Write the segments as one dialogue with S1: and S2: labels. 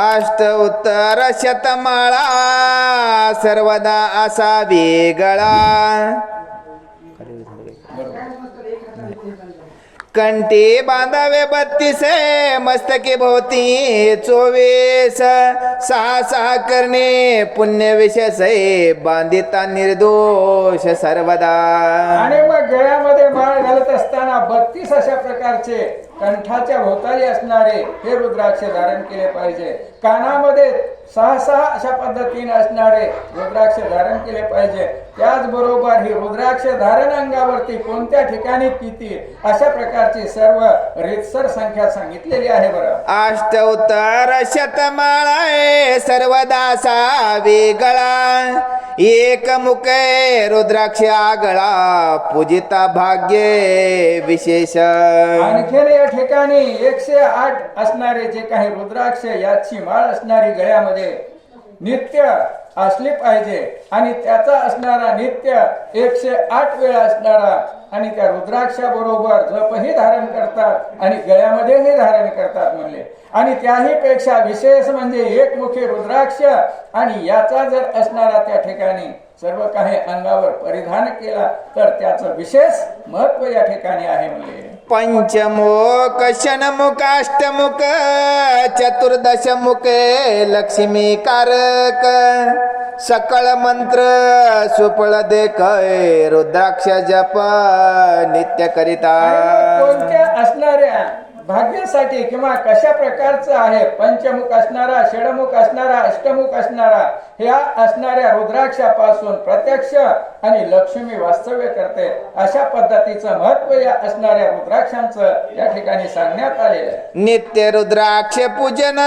S1: अष्ट उत्तर शतमाळा सर्वदा असा वेगळा. कंठी बांधावे बत्तीस मस्तके भोवती चोवीस. सहा सहा करणे पुण्य विशेष बांधिता निर्दोष सर्वदा.
S2: आणि मग गळ्यामध्ये माळ घालत असताना बत्तीस अशा प्रकारचे कंठाच्या भोवताली असणारे हे रुद्राक्ष धारण केले पाहिजे. कानामध्ये सहा सहा अशा पद्धतीने असणारे रुद्राक्ष धारण केले पाहिजे. त्याचबरोबर ही रुद्राक्ष धारण अंगावरती कोणत्या ठिकाणी किती अशा प्रकारची सर्व रितसर संख्या सांगितलेली आहे बरं.
S1: अष्टोत्तर शतमाळा सर्वदासा वेगळा एक मुके रुद्राक्ष आगळा पूजिता भाग्य विशेष
S2: आणखीन या ठिकाणी एकशे आठ असणारे जे काही रुद्राक्ष याची माळ असणारी गळ्यामध्ये नित्य असली पाहिजे. आणि त्याचा असणारा नित्य एकशे आठ वेळा असणारा आणि त्या रुद्राक्षाबरोबर जपही धारण करतात आणि गळ्यामध्येही धारण करतात म्हणले. आणि त्याही पेक्षा विशेष म्हणजे एकमुखी रुद्राक्ष आणि याचा जर असणारा त्या ठिकाणी सर्व काही अंगावर परिधान केला तर त्याचं विशेष महत्त्व या ठिकाणी आहे म्हणजे
S1: पंचमुख शनमुख चतुर्दश मुख लक्ष्मी कारक सकळ मंत्र सुपळ देखय रुद्राक्ष जप नित्य करिता.
S2: कोणत्या असणाऱ्या भाग्यासाठी किंवा कशा प्रकारचं आहे? पंचमुख असणारा षडमुख असणारा अष्टमुख असणारा ह्या असणाऱ्या रुद्राक्षापासून प्रत्यक्ष आणि लक्ष्मी वास्तव्य करते. अशा पद्धतीचं महत्त्व या असणाऱ्या रुद्राक्षांचं या ठिकाणी सांगण्यात आलेलं आहे.
S1: नित्य रुद्राक्ष पूजन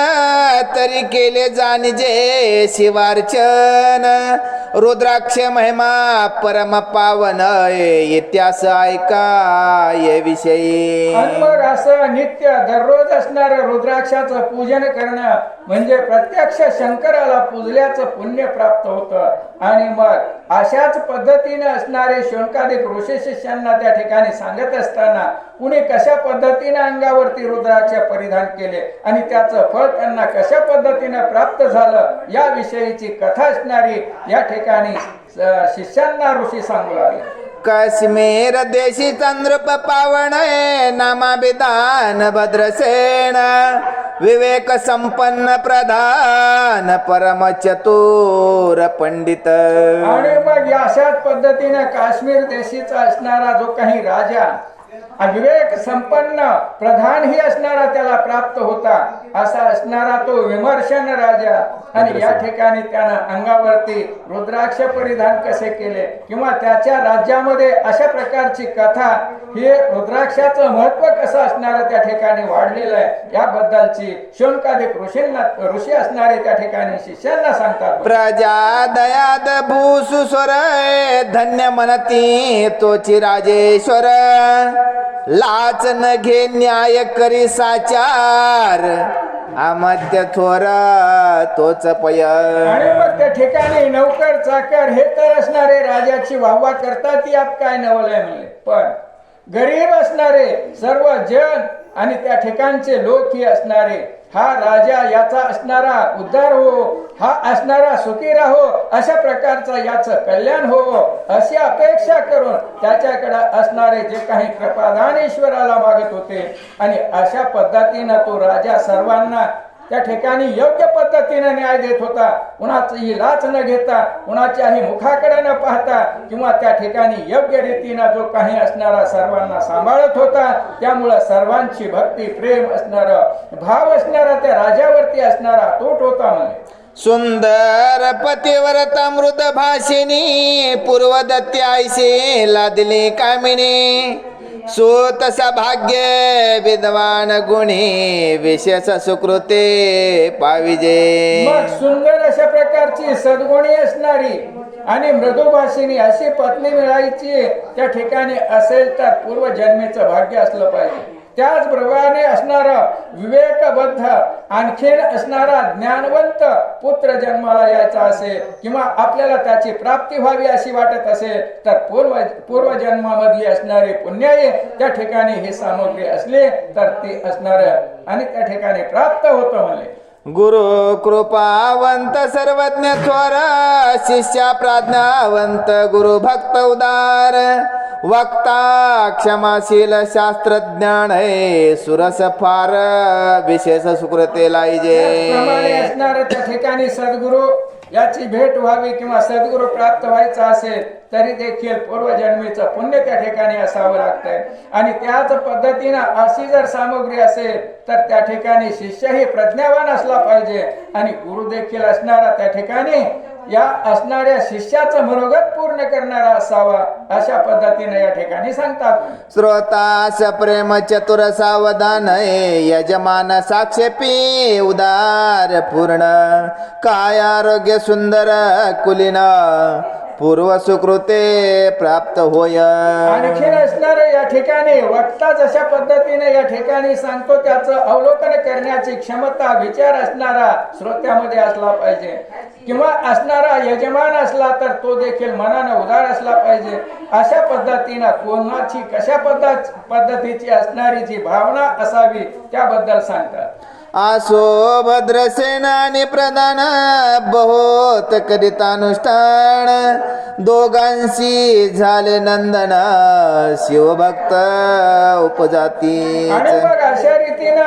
S1: तरी केले जाणजे शिवार्चन. रुद्राक्ष महिमा परम पावन इतिहास ऐका ये विषयी.
S2: मग असं नित्य दररोज असणारं रुद्राक्षाचं पूजन करणं म्हणजे प्रत्यक्ष शंकराला पूजल्याचं पुण्य प्राप्त होतं. आणि मग अशाच पद्धतीने असणारे शंकाधिक ऋषी शिष्यांना त्या ठिकाणी सांगत असताना कुणी कशा पद्धतीने अंगावरती रुद्राक्ष परिधान केले आणि त्याचं फळ त्यांना कशा पद्धतीने प्राप्त झालं या विषयीची कथा असणारी या ठिकाणी शिष्यांना ऋषी सांगू लागले.
S1: काश्मीर देशी चंद्रप पावण नामाभिधान भद्रसेन. विवेक संपन्न प्रधान परम चतुर पंडित.
S2: आणि मग अशाच पद्धतीने काश्मीर देशीचा असणारा जो काही राजा विवेक संपन्न प्रधानही असणारा त्याला प्राप्त होता. असा असणारा तो विमर्शन राजा. आणि या ठिकाणी त्यानं अंगावरती रुद्राक्ष परिधान कसे केले? किंवा त्याच्या राज्यामध्ये अशा प्रकारची कथा हे रुद्राक्षाचं महत्त्व कसं असणारं त्या ठिकाणी वाढलेलं आहे? याबद्दलची शोनकाधिक ऋषींना ऋषी असणारे त्या ठिकाणी शिष्यांना सांगतात.
S1: प्रजा दयाद भूसुस्वर धन्य मनती तोची राजेश्वर लाच न घे न्याय करी साचार. आमध्य थोर तोच पय
S2: आणि मग त्या ठिकाणी नौकर चाकर हे तर असणारे राजाची वाहवा करतात यात काय नवलय म्हणले. पण गरीब असणारे सर्व जन आणि त्या ठिकाणचे लोक ही असणारे हा राजा याचा असणारा उद्धार हो हा असणारा सुखी राहो अशा प्रकारचा याचं कल्याण हो अशी अपेक्षा करून त्याच्याकडे असणारे जे काही कृपादान ईश्वराला मागत होते. आणि अशा पद्धतीनं तो राजा सर्वांना त्या ठिकाणी योग्य पद्धतीने न्याय देत होता. कुणाचीही लाच न घेता कुणाच्याही मुखाकडे न पाहता किंवा त्या ठिकाणी योग्य रीतीनं जो काही असणारा सर्वांना सांभाळत होता त्यामुळं सर्वांची भक्ती प्रेम असणार भाव असणारा त्या राजावरती असणारा तोट होता म्हणे.
S1: सुंदर पतिव्रत मृद भाषिनी पूर्वदत्ती लादले कामिनी. सुतसा भाग्य विद्वान गुणी विशेष सुकृते पाविजे.
S2: मग सुंदर अशा प्रकारची सद्गुणी असणारी आणि मृदुभाषिणी अशी पत्नी मिळायची त्या ठिकाणी असेल तर पूर्वजन्मीचं भाग्य असलं पाहिजे. त्याचप्रमाणे असणारा विवेकबद्ध आणखीन असणारा ज्ञानवंत पुत्र जन्माला यायचा असेल किंवा आपल्याला त्याची प्राप्ती व्हावी अशी वाटत असेल तर पूर्व पूर्वजन्मामधली असणारी पुण्याई त्या ठिकाणी ही सामग्री असली तर ते असणार आणि त्या ठिकाणी प्राप्त होतं म्हणले
S1: गुरु कृपावंत सर्वज्ञ थोर शिष्या प्राज्ञावंत गुरु भक्त उदार. वक्ता क्षमाशील शास्त्रज्ञान है सुरस फार विशेष सुकृते
S2: त्याचप्रमाणे
S1: लाईजे
S2: त्या ठिकाणी सद्गुरु याची भेट व्हावी किंवा सद्गुरु प्राप्त व्हायचा असेल तरी देखील पूर्वजन्मीचं पुण्य त्या ठिकाणी असावं लागतंय. आणि त्याच पद्धतीनं अशी जर सामग्री असेल तर त्या ठिकाणी शिष्यही प्रज्ञावान असला पाहिजे. आणि गुरु देखील असणारा त्या ठिकाणी या असणाऱ्या शिष्याचं मनोगत पूर्ण करणारा असावा अशा पद्धतीने या ठिकाणी सांगतात.
S1: श्रोतास प्रेम चतुर सावधान यजमान साक्षेपी उदार पूर्ण काय आरोग्य सुंदर कुलीन पूर्व सुकृते प्राप्त होय.
S2: आणखीन असणार या ठिकाणी वक्ता जशा पद्धतीने या ठिकाणी सांगतो त्याचं अवलोकन करण्याची क्षमता विचार असणारा श्रोत्यामध्ये असला पाहिजे. किंवा असणारा यजमान असला तर तो देखील मनानं उदार असला पाहिजे. अशा पद्धतीनं कोणाची कशा पद्धत पद्धतीची असणारी जी भावना असावी त्याबद्दल सांगतात.
S1: आसो भद्रसेनानी प्रधान बहुत करितानुष्ठान दोघांशी झाले नंदना शिवभक्त उपजाती
S2: आणि मग अशा रीतीनं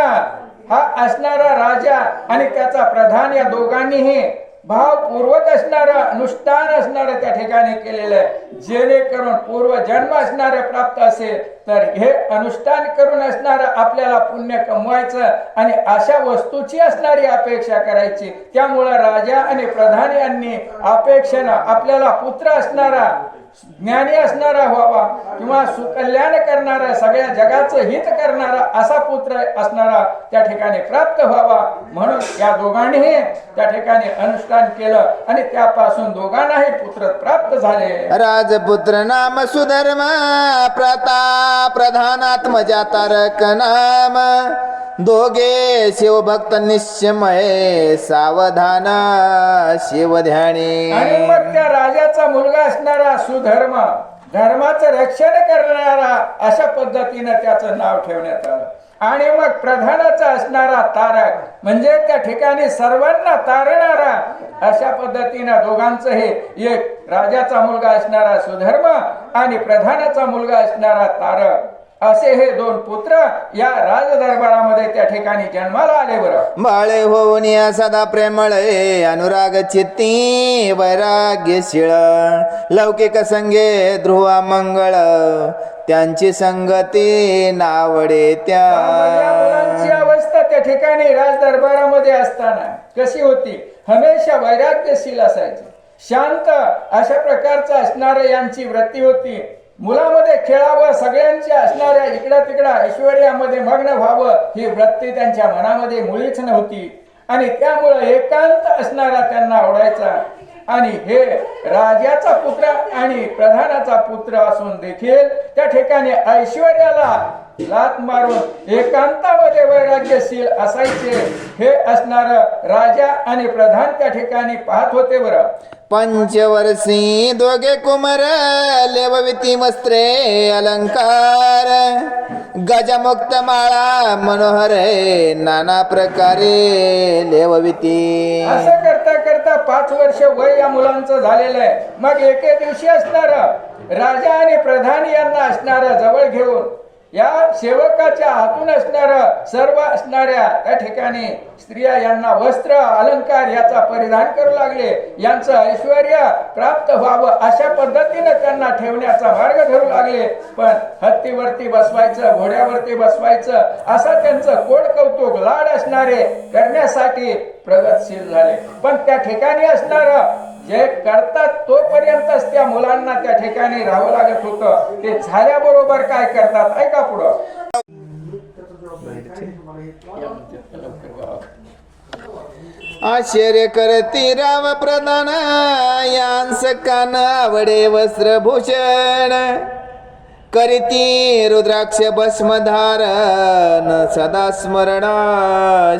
S2: हा असणारा राजा आणि त्याचा प्रधान या दोघांनीही भावपूर्वक असणारा अनुष्ठान असणारं त्या ठिकाणी केलेलं आहे. जेणेकरून पूर्व जन्म असणारे प्राप्त असेल तर हे अनुष्ठान करून असणारं आपल्याला पुण्य कमवायचं आणि अशा वस्तूची असणारी अपेक्षा करायची. त्यामुळं राजा आणि प्रधान यांनी अपेक्षेनं आपल्याला पुत्र असणारा ज्ञानी असणारा व्हावा किंवा सुकल्याण करणारा सगळ्या जगाचं हित करणारा असा पुत्र असणारा त्या ठिकाणी प्राप्त व्हावा. म्हणून या दोघांनीही त्या ठिकाणी अनुष्ठान केलं आणि त्यापासून दोघांनाही पुत्र प्राप्त झाले.
S1: राजपुत्र नाम सुधर्म प्रताप प्रधानात्मजा तारक नाम. दोघे शिवभक्त निश्चमय सावधान शिवध्यानी.
S2: आणि मग त्या राजाचा मुलगा असणारा सुधर्म धर्माचं रक्षण करणारा अशा पद्धतीनं त्याचं नाव ठेवण्यात आलं. आणि मग प्रधानाचा असणारा तारक म्हणजे त्या ठिकाणी सर्वांना तारणारा अशा पद्धतीनं दोघांचं हे एक राजाचा मुलगा असणारा सुधर्म आणि प्रधानाचा मुलगा असणारा तारक. असे हे दोन पुत्र या राजदरबारामध्ये त्या ठिकाणी जन्माला आले बरं.
S1: बाळे होऊन या सदा प्रेमळे अनुराग चित्ती वैराग्यशीळ. लौकिक संगे ध्रुवा मंगळ त्यांची संगती नावडे
S2: या मुलांची
S1: त्या
S2: अवस्था त्या ठिकाणी राजदरबारामध्ये असताना कशी होती? हमेशा वैराग्यशील असायची. शांत अशा प्रकारचं असणारं यांची वृत्ती होती. मुलामध्ये खेळावं सगळ्यांची असणाऱ्या इकडं तिकडं ऐश्वर्यामध्ये मग्न व्हावं ही वृत्ती त्यांच्या मनामध्ये मुळीच नव्हती. आणि त्यामुळं एकांत असणारा त्यांना आवडायचा. आणि हे राजाचा पुत्र आणि प्रधानाचा पुत्र असून देखील त्या ठिकाणी ऐश्वर्याला लात मारून एकांतामध्ये वैराग्यशील असायचे. हे असणार राजा आणि प्रधान त्या ठिकाणी पाहत होते बरं.
S1: पंचवर्षी दोघे कुमार लेवविती वस्त्रे अलंकार गजमुक्त माळा मनोहर नाना प्रकारे लेवविती
S2: असं करता करता पाच वर्ष वय या मुलांचं झालेलं आहे. मग एके दिवशी असणार राजा आणि प्रधान यांना असणार जवळ घेऊन या सेवकाच्या हातून असणार सर्व असणाऱ्या त्या ठिकाणी स्त्रिया यांना वस्त्र अलंकार याचा परिधान करू लागले. यांचं ऐश्वर प्राप्त व्हावं अशा पद्धतीने त्यांना ठेवण्याचा मार्ग धरू लागले. पण हत्तीवरती बसवायचं घोड्यावरती बसवायचं असा त्यांचं कोड कौतुक लाड असणारे करण्यासाठी प्रगतशील झाले. पण त्या ठिकाणी असणार जे करतात तोपर्यंतच त्या मुलांना त्या ठिकाणी राहावं लागत होतं. ते झाल्याबरोबर काय करतात? ऐका पुढं.
S1: आश्चर्य करती राव प्रधान यांस कानावडे वस्त्रभूषण. करीती रुद्राक्ष भस्म धारण सदा स्मरण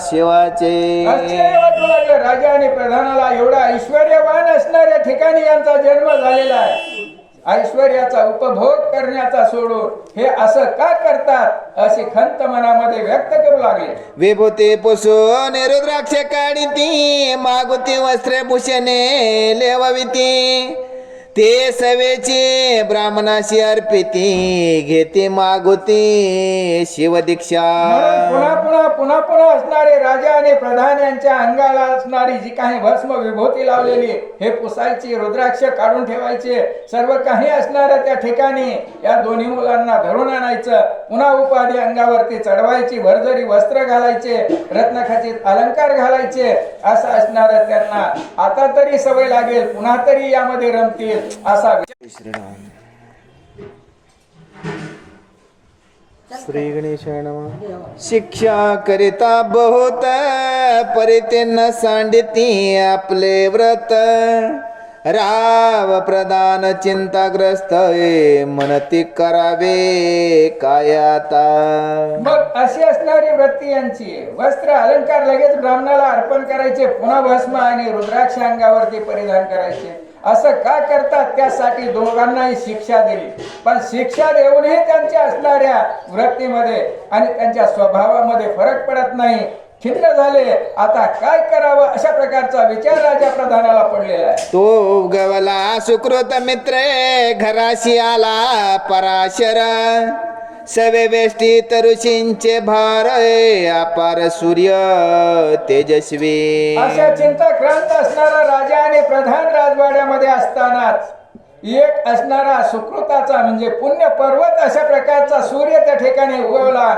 S1: शिवाचे.
S2: आश्चर्य वाटू लागलं राजा आणि प्रधानाला एवढा ऐश्वर्यवान असणाऱ्या ठिकाणी यांचा जन्म झालेला आहे. ऐश्वर्याचा उपभोग करण्याचा सोडून हे असं का करतात अशी खंत मनामध्ये व्यक्त करू लागले.
S1: विभूती पुसून रुद्राक्ष काढिती मागुती वस्त्रे भूषणे लेवविती. ते सवेचे ब्राह्मणाशी अर्पिती घेते मागुती शिवदीक्षा.
S2: म्हणून असणारे राजा आणि प्रधान यांच्या अंगाला असणारी जी काही भस्म विभूती लावलेली हे पुसायची रुद्राक्ष काढून ठेवायचे सर्व काही असणार त्या ठिकाणी या दोन्ही मुलांना धरून आणायचं पुन्हा उपाधी अंगावरती चढवायची भरजरी वस्त्र घालायचे रत्नखचित अलंकार घालायचे असं असणार त्यांना आता तरी सवय लागेल पुन्हा तरी यामध्ये रमतील असा विचार.
S1: श्री गणेशाय शिक्षा करिता बहुत परिते न सांडिती आपले व्रत। राव प्रदान चिंताग्रस्त मनती करावे काय आता?
S2: मग अशी असणारी वृत्ती यांची वस्त्र अलंकार लगेच ब्राह्मणाला अर्पण करायचे पुन्हा भस्म आणि रुद्राक्ष अंगावरती परिधान करायचे. असं का करतात? त्यासाठी दोघांनाही शिक्षा दिली. पण शिक्षा देऊनही त्यांच्या असणाऱ्या वृत्तीमध्ये आणि त्यांच्या स्वभावामध्ये फरक पडत नाही. खिन्न झाले. आता काय करावं? अशा प्रकारचा विचार राजा प्रधानाला पडलेला आहे.
S1: तो गवला सुकृत मित्र घराशी आला पराशर. सवे ऋषींचे भार अपार सूर्य तेजस्वी.
S2: अशा चिंताक्रांत असणारा राजा आणि प्रधान राजवाड्यामध्ये असतानाच एक असणारा सुकृताचा म्हणजे पुण्य पर्वत अशा प्रकारचा सूर्य त्या ठिकाणी उगवला.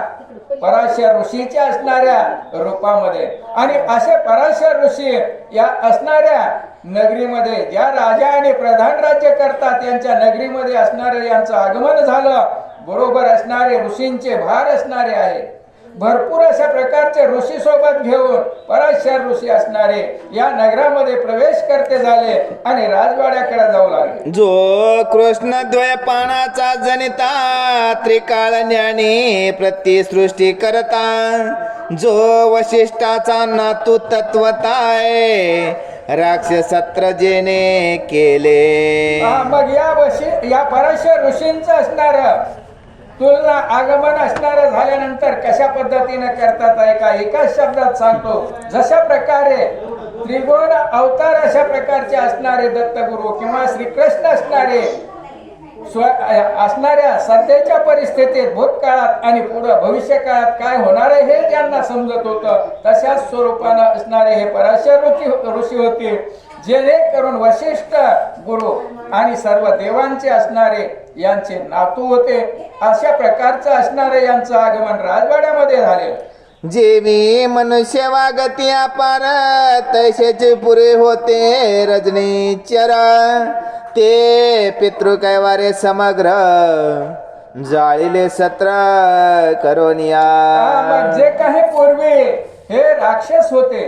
S2: पराशर ऋषीच्या असणाऱ्या रूपामध्ये आणि असे पराशर ऋषी या असणाऱ्या नगरीमध्ये ज्या राजा आणि प्रधान राज्य करतात यांच्या नगरीमध्ये असणारे यांचं आगमन झालं. बरोबर असणारे ऋषींचे भार असणारे आहे. भरपूर अशा प्रकारचे ऋषी सोबत घेऊन पराशर ऋषी असणारे या नगरामध्ये प्रवेश करते झाले आणि राजवाड्याकडे जाऊ लागले.
S1: जो कृष्ण द्वय पानाचा जनिता त्रिकाळ ज्ञानी प्रतिसृष्टी करता जो वशिष्ठाचा नातू तत्वताय राक्षसत्र जेने केले
S2: मग या वशी या पराशर ऋषींचं असणार तुलना आगमन असणार झाल्यानंतर कशा पद्धतीने करतात आहे का? एकाच शब्दात सांगतो. जशा प्रकारे त्रिगुण अवतार अशा प्रकारचे असणारे दत्तगुरु किंवा श्रीकृष्ण असणारे असणाऱ्या सध्याच्या परिस्थितीत भूतकाळात आणि पुढं भविष्य काळात काय होणार आहे हे ज्यांना समजत होतं तशाच स्वरूपानं असणारे हे पराशर ऋषी ऋषी होते. जेणेकरून वशिष्ठ गुरु आणि सर्व देवांचे असणारे यांचे नातू होते. अशा प्रकारचं असणारे यांचं आगमन राजवाड्यामध्ये झाले.
S1: जेवी मनुष्य वागती अपार तैसेच पुरे होते रजनीचर ते पितृ कैवारे समग्र जाळीले सत्र करोनिया.
S2: जे काही पूर्वी हे राक्षस होते.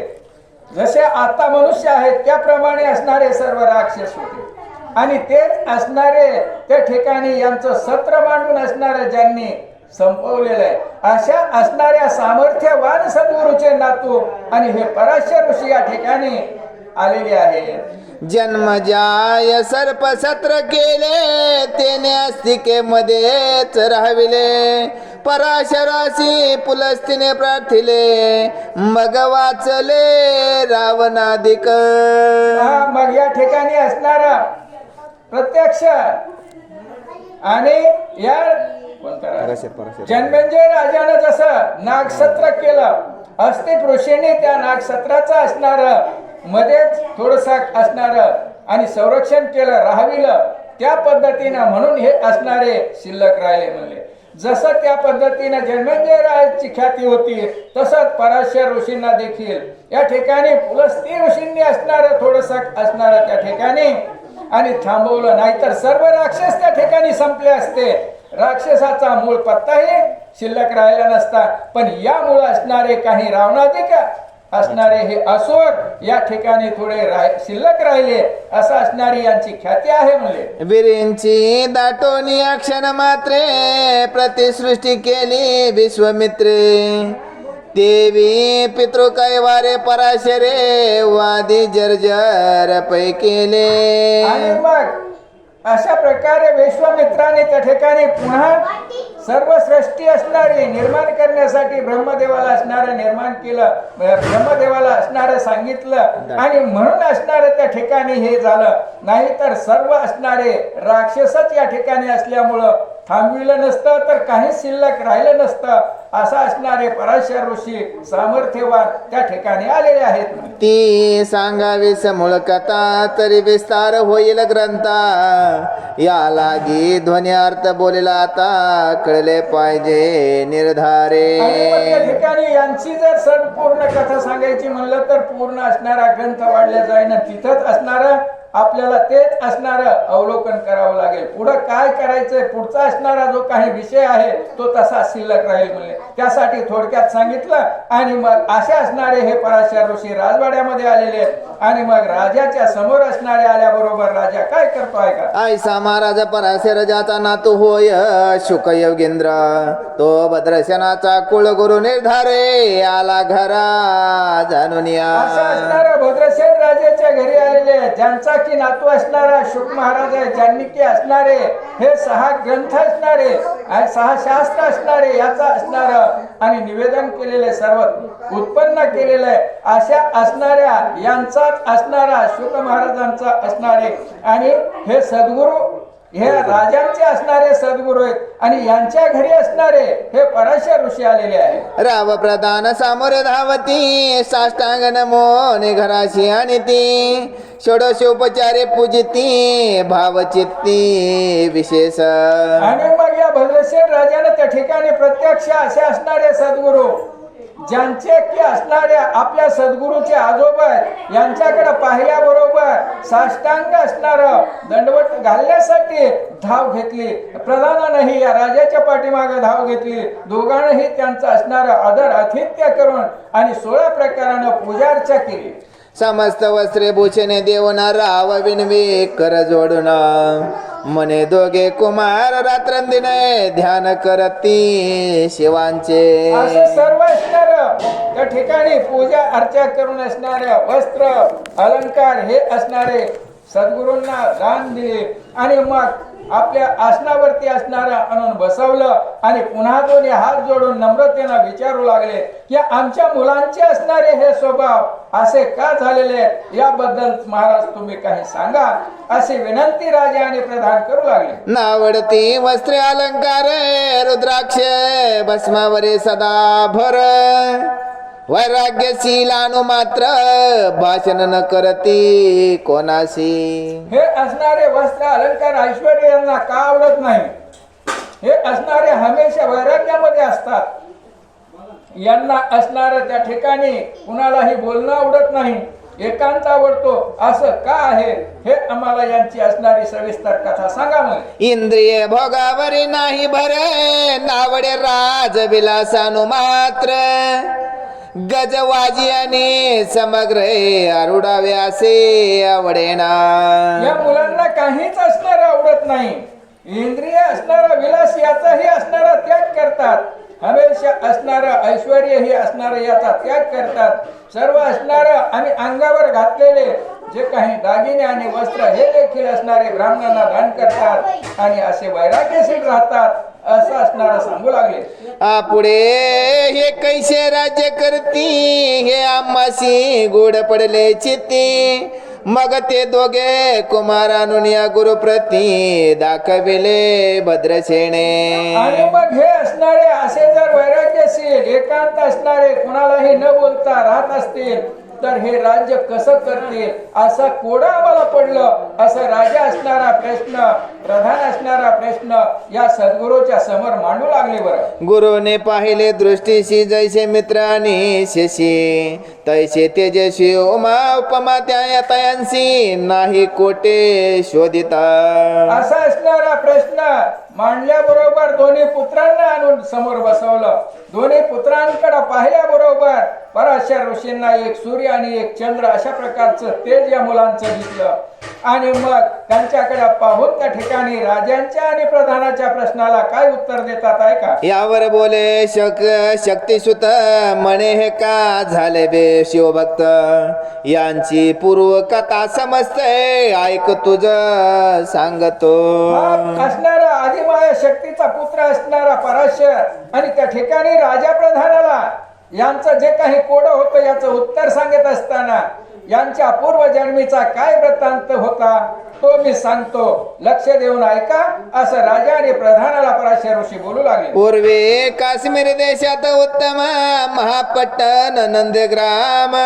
S2: जसे आता मनुष्य आहेत त्याप्रमाणे असणारे सर्व राक्षस होते. आणि तेच असणारे त्या ठिकाणी यांचं सत्र मांडून असणारे ज्यांनी संपवलेलं आहे अशा असणाऱ्या सामर्थ्यवान सद्गुरूचे नातू आणि हे पराशर ऋषी या ठिकाणी आलेले आहेत.
S1: जन्म जाय सर्प सत्र केले तेने अस्तिकेमध्येच राहविले. पराशराशी पुलस्तीने प्रार्थिले मग वाचले रावणाधिक
S2: हा, मग या ठिकाणी असणारा प्रत्यक्ष. आणि या. जन्मेंजय राजानं जसं नागसत्र केलं अस्तिक ऋषीने त्या नागसत्राचं असणार मध्येच थोडस असणार आणि संरक्षण केलं राहाविलं त्या पद्धतीनं म्हणून हे असणारे शिल्लक राहिले म्हणले. जसं त्या पद्धतीनं जन्मेंजय राजाची ख्याती होती तसंच पराशर ऋषींना देखील. या ठिकाणी पुलस्ती ऋषींनी असणार थोडस असणार त्या ठिकाणी आणि थांबवलं नाहीतर सर्व राक्षस त्या ठिकाणी संपले असते. राक्षसाचा मूळ पत्ताही शिल्लक राहिला नसता. पण यामुळे असणारे काही रावणाधिक असणारे हे असोर या ठिकाणी थोडे राह- शिल्लक राहिले. असं असणारी यांची ख्याती आहे म्हणले.
S1: वीरेंची दाटोनी अक्षर मात्रे प्रतिसृष्टी केली विश्वमित्रे. देवी पितृ कैवारे पराशरे वादी जर्जर पै केले.
S2: आणि मग अशा प्रकारे विश्वामित्राने त्या ठिकाणी पुन्हा सर्व सृष्टी असणारी निर्माण करण्यासाठी ब्रह्मदेवाला असणारं निर्माण केलं म्हणजे ब्रह्मदेवाला असणारं सांगितलं आणि म्हणून असणारं त्या ठिकाणी हे झालं. नाहीतर सर्व असणारे राक्षसच या ठिकाणी असल्यामुळं थांबविलं नसतं तर काहीच शिल्लक राहिलं नसतं. असं असणारे पराशर ऋषी सामर्थ्यवान त्या ठिकाणी आलेले आहेत.
S1: ती सांगावी समूळ कथा तरी विस्तार होईल ग्रंथा. या लागी ध्वनी अर्थ बोलला आता कळले पाहिजे निर्धारे.
S2: ठिकाणी यांची जर संपूर्ण कथा सांगायची म्हणलं तर पूर्ण असणारा ग्रंथ वाढल्या जाईन तिथंच असणारा आपल्याला तेच असणारं अवलोकन करावं लागेल. पुढं काय करायचंय पुढचा असणारा जो काही विषय आहे तो तसा शिल्लक राहील म्हणले. त्यासाठी थोडक्यात सांगितलं आणि मग असे असणारे हे पराशर ऋषी राजवाड्यामध्ये आलेले आणि मग राजाच्या समोर असणारे आल्याबरोबर राजा काय करतो आहे का?
S1: ऐसा महाराज पराशर ज्याचा नातू होय शुक योगेंद्र. तो भद्रशनाचा कुलगुरु निर्धारे आला घरा जाणून
S2: असणारा भद्रसेन राजाच्या घरी आलेले. ज्यांचा की नातू असणारा शुक महाराज आहे ज्यांनी की असणारे हे सहा ग्रंथ असणारे आणि सहा शास्त्र असणारे याचा असणार. आणि निवेदन केलेले सर्व उत्पन्न केलेलं आहे. अशा असणाऱ्या यांचाच असणारा शुक महाराजांचा असणारे. आणि हे सद्गुरू हे राजांचे असणारे सद्गुरू आहेत आणि यांच्या घरी असणारे हे पराशर ऋषी आलेले आहेत.
S1: राव प्रधान सामोर धावती साष्टांग नमो घराशी आणि ती षोडशोपचारे पूजिती भावचित्ती विशेष.
S2: आणि मग या भद्रसेन राजाने त्या ठिकाणी प्रत्यक्ष असे असणारे सद्गुरू ज्यांचे की असणाऱ्या आपल्या सद्गुरूचे आजोबा आहेत, यांच्याकडे पाहिल्याबरोबर साष्टांग असणार दंडवट घालण्यासाठी धाव घेतली. प्रधानानंही या राजाच्या पाठीमागे धाव घेतली. दोघांनाही त्यांचं असणारं आदर आतिथ्य करून आणि सोळा प्रकारानं पूजार्चा केली.
S1: समस्त वस्त्रे भूषणे देऊन राव विनवे कर जोडून. मने दोघे कुमार रात्रंदिने ध्यान करती शिवांचे.
S2: सर्व त्या ठिकाणी पूजा अर्चा करून असणाऱ्या वस्त्र अलंकार हे असणारे सद्गुरूंना दान दिले. आणि मग आपल्या आसनावरती असणारा आणून बसवलं आणि पुन्हा दोन्ही हात जोडून नम्रतेनं विचारू लागले की आमच्या मुलांचे असणारे हे स्वभाव असे का झालेले याबद्दल महाराज तुम्ही काही सांगा अशी विनंती राजाने प्रधान करू लागले.
S1: नावडती वस्त्रे अलंकार रुद्राक्ष भस्मावरे सदा भर वैराग्यशीलानु मात्र भाषण न करती कोणाशी?
S2: हे असणारे वस्त्र अलंकार ऐश्वर यांना का आवडत नाही? हे असणारे हमेशा वैराग्यामध्ये असतात. यांना असणार त्या ठिकाणी कुणालाही बोलणं आवडत नाही. एकांत आवडतो. असं का आहे? हे आम्हाला यांची असणारी सविस्तर कथा सांगा मग.
S1: इंद्रिय भोगावरी नाही भर नावडे राज विलासानु मात्र गजवाजियाने समग्र आरुडावे असे आवडेना.
S2: या मुलांना काहीच असणार आवडत नाही. इंद्रिय असणारा विलास याचाही असणारा त्याग करतात. हमेशा असणारं ऐश्वर हे असणारं याचा त्याग करतात. सर्व असणारं आणि अंगावर घातलेले जे काही दागिने आणि वस्त्र हे देखील असणारे ब्राह्मणांना दान करतात आणि असे वैराग्यशील राहतात. असं असणारं सांगू लागले.
S1: पुढे हे कैसे राज्य करती? हे आम्हाशी गोड पडले चित्ती मग ते दोघे कुमारानुन या गुरुप्रती दाखविले भद्रसेने.
S2: आणि मग हे असणारे असे जर वैराग्यशील एकांत असणारे कुणालाही न बोलता राहत असतील तर हे राज्य कसं करतील? असा कोडा आम्हाला पडलं. असं राजा असणारा प्रश्न प्रधान असणारा प्रश्न या सद्गुरूच्या समोर मांडू लागले बरं.
S1: गुरुने पाहिले दृष्टीशी जैसे मित्र आणि शशी तैसे तेजस्वी उमा उपमा त्या तयांशी नाही कोटे शोधिता.
S2: असा असणारा प्रश्न मांडल्याबरोबर दोन्ही पुत्रांना आणून समोर बसवलं. दोन्ही पुत्रांकडे पाहिल्याबरोबर पराशर ऋषींना एक सूर्य आणि एक चंद्र अशा प्रकारचं तेज या मुलांचं दिसलं. आणि मग त्यांच्याकडे पाहून त्या ठिकाणी राजांच्या आणि प्रधानाच्या प्रश्नाला काय उत्तर देतात ऐका
S1: यावर बोले शक शक्तिसुत म्हणे हे का झाले बे शिवभक्त? यांची पूर्व कथा समजते ऐक तुझ सांगतो.
S2: असणारा माया शक्तीचा पुत्र असणारा पराशर आणि त्या ठिकाणी राजा प्रधानाला यांचं जे काही कोड होतं याचं उत्तर सांगत असताना यांच्या पूर्वजन्मीचा काय वृत्तांत होता तो मी सांगतो. लक्ष देऊन ऐका असं राजा आणि प्रधानाला पराशर ऋषी बोलू लागले.
S1: पूर्वी काश्मीर देशात उत्तम महापट्टण नंदग्राम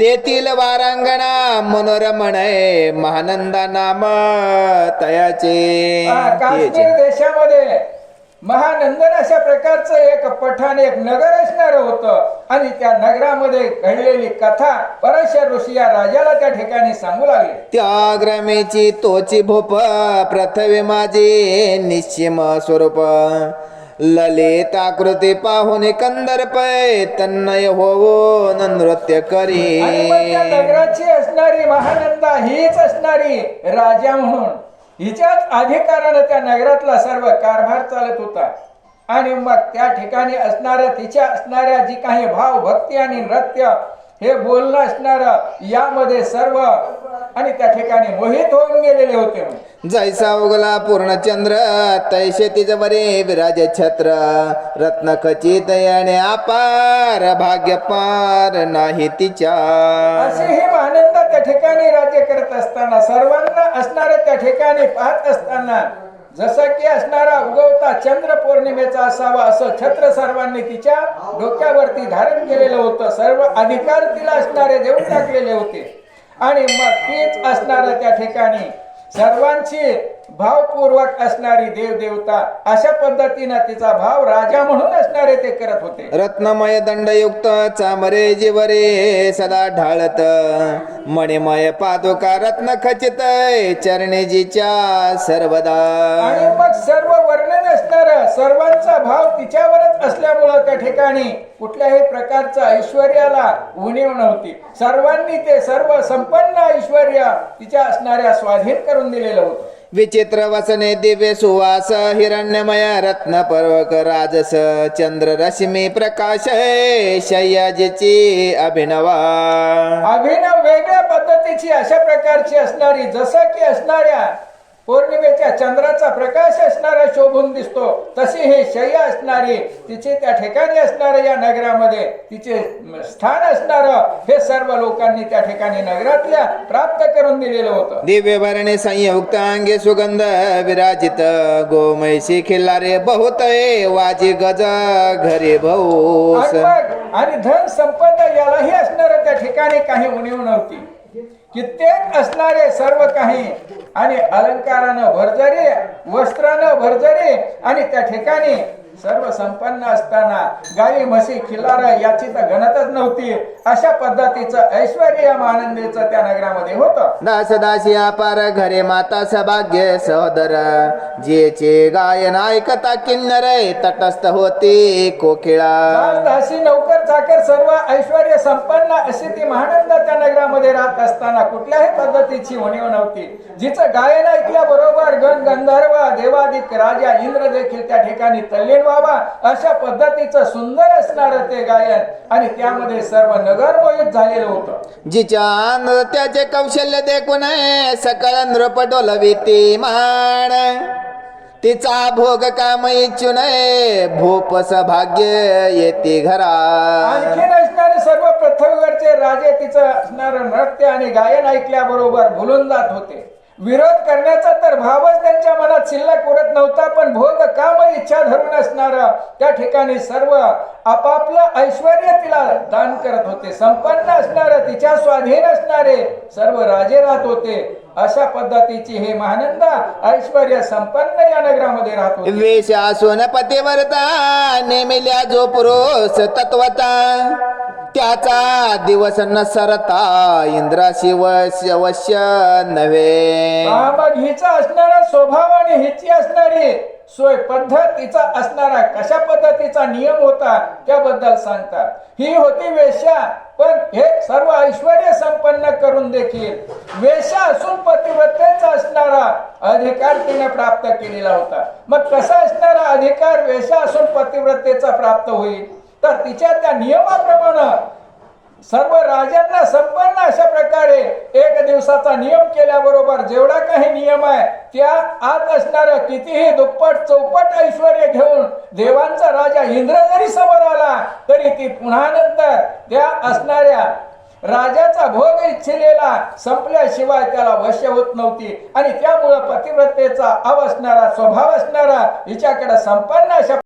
S1: तेथील वारांगणा मनोरमण आहे महानंदा नाम तयाचे.
S2: काश्मीर देशामध्ये महानंदन अशा प्रकारचं एक पठाण एक नगर असणार होतं. आणि त्या नगरामध्ये घडलेली कथा परशर ऋषी या राजाला त्या ठिकाणी सांगू लागले.
S1: त्या ग्रामेची तोची भोप प्रथवे माझे निश्चिम स्वरूप. ललित आकृती पाहुणे कंदर्प तन्नय होवो नृत्य करी.
S2: नगराची असणारी महानंदा हीच असणारी राजा म्हणून. हिच्याच अधिकारानं त्या नगरातला सर्व कारभार चालत होता. आणि मग त्या ठिकाणी असणाऱ्या तिच्या असणाऱ्या जी काही भाव भक्ती आणि नृत्य हे बोलणं असणारं यामध्ये सर्व आणि त्या ठिकाणी मोहित होऊन गेलेले होते.
S1: जैसा उगला पूर्णचंद्र तैसे तिज बरे विराज छत्र. रत्न खचित याने अपार भाग्य पार नाही तिच्या.
S2: असे हे आनंद त्या ठिकाणी राज्य करत असताना सर्वांना असणारे त्या ठिकाणी पाहत असताना जसं की असणारा उगवता चंद्र पौर्णिमेचा असावा असं छत्र सर्वांनी तिच्या डोक्यावरती धारण केलेलं होतं. सर्व अधिकार तिला असणारे देऊन टाकलेले होते. आणि मग तीच असणारं त्या ठिकाणी. सर्वांची भावपूर्वक असणारी देवदेवता अशा पद्धतीनं तिचा भाव राजा म्हणून असणारे ते करत होते.
S1: रत्नमय दंडयुक्त चामरे जिवरे सदा ढाळत. मणिमय पादुका रत्न खचित चरणेजीच्या सर्वदा.
S2: आणि मग सर्व वर्णन असणार सर्वांचा भाव तिच्यावरच असल्यामुळं त्या ठिकाणी कुठल्याही प्रकारचं ऐश्वर्याला उणीव नव्हती. सर्वांनी ते सर्व संपन्न ऐश्वर्य तिच्या असणाऱ्या स्वाधीन करून दिलेलं होतं.
S1: विचित्र वसने दिव्य सुवास हिरण्यमय रत्न पर्वक राजस चंद्र रश्मी प्रकाश शय्याजीची अभिनवा.
S2: अभिनव वेगळ्या पद्धतीची अशा प्रकारची असणारी जसं की असणाऱ्या पौर्णिमेच्या चंद्राचा प्रकाश असणारा शोभून दिसतो. तशी ही शय्या असणारी तिचे त्या ठिकाणी असणाऱ्या या नगरामध्ये तिचे स्थान असणार हे सर्व लोकांनी त्या ठिकाणी नगरातल्या प्राप्त करून दिलेलं होतं.
S1: दिव्य भरणे संयुक्त अंगे सुगंध विराजित गोमैशी खिल्लारे बहुत वाजी गज घरी
S2: आणि मग आणि धन संपन्न यालाही असणार त्या ठिकाणी काही उणीव नव्हती. कित्येक असणारे सर्व काही. आणि अलंकारानं भरजरी वस्त्रानं भरजरी आणि त्या ठिकाणी सर्व संपन्न असताना गाई म्हशी खिल्लार याची तर गणतच नव्हती. अशा पद्धतीचं ऐश्वर्य आनंदीचं त्या नगरामध्ये होतं.
S1: दास दासी अपार घरे माता सभाग्य सहोदर. जेचे गायन ऐकता किन्नर तटस्थ होती कोकिळा.
S2: दास, नौकर चाकर सर्व ऐश्वर्य संपन्न अशी ती महानंद त्या नगरामध्ये राहत असताना कुठल्याही पद्धतीची उणीव नव्हती. जिचं गायन ऐकल्याबरोबर गण गंधर्व देवादिक राजा इंद्र देखील त्या ठिकाणी तल्लीन व्हावा अशा पद्धतीचं सुंदर असणारं ते गायन. आणि त्यामध्ये सर्व नगर मोहित झालेलं होतं.
S1: जिच्या नृत्याचे कौशल्य देखून सकळ नृपटोल भीती मान. तिचा भोग काम इच्छुन भूपस भाग्य येते घरा.
S2: आणखीन असणारे सर्व पृथ्वीवरचे राजे तिचं असणारं नृत्य आणि गायन ऐकल्याबरोबर भुलून जात होते. विरोध करण्याचा तर भावच त्यांच्या मनात शिल्लक उरत नव्हता पण भोग काम इच्छा धरून असणार त्या ठिकाणी सर्व आपापलं ऐश्वर तिला दान करत होते. संपन्न असणार तिच्या स्वाधीन असणारे सर्व राजे राहत होते. अशा पद्धतीची हे महानंदा ऐश्वर संपन्न या नगरामध्ये राहत होते.
S1: वेश असून पतिवर्ता नेमिल्या जो पुरुष तत्वता त्याचा दिवस न सरता इंद्राशी वश्य वश्य नव्हे.
S2: मग हिचा असणारा स्वभाव आणि हिची असणारी सोय पद्धतीचा असणारा कशा पद्धतीचा नियम होता त्याबद्दल सांगतात. ही होती वेश्या पण हे सर्व ऐश्वर संपन्न करून देखील. वेश्या असून पतिव्रतेचा असणारा अधिकार तिने प्राप्त केलेला होता. मग कसा असणारा अधिकार वेशा असून पतिव्रतेचा प्राप्त होईल? तर तिच्या त्या नियमाप्रमाणे सर्व राजांना संपन्न अशा प्रकारे एक दिवसाचा नियम केल्याबरोबर जेवढा काही नियम आहे त्या आत असणार कितीही दुप्पट चौपट ऐश्वर घेऊन देवांचा राजा इंद्र जरी समोर आला तरी ती पुन्हा नंतर त्या असणाऱ्या राजाचा भोग इच्छिलेला संपल्याशिवाय त्याला वश्य होत नव्हती. आणि त्यामुळं पतिव्रतेचा अव असणारा स्वभाव असणारा हिच्याकडे संपन्न अशा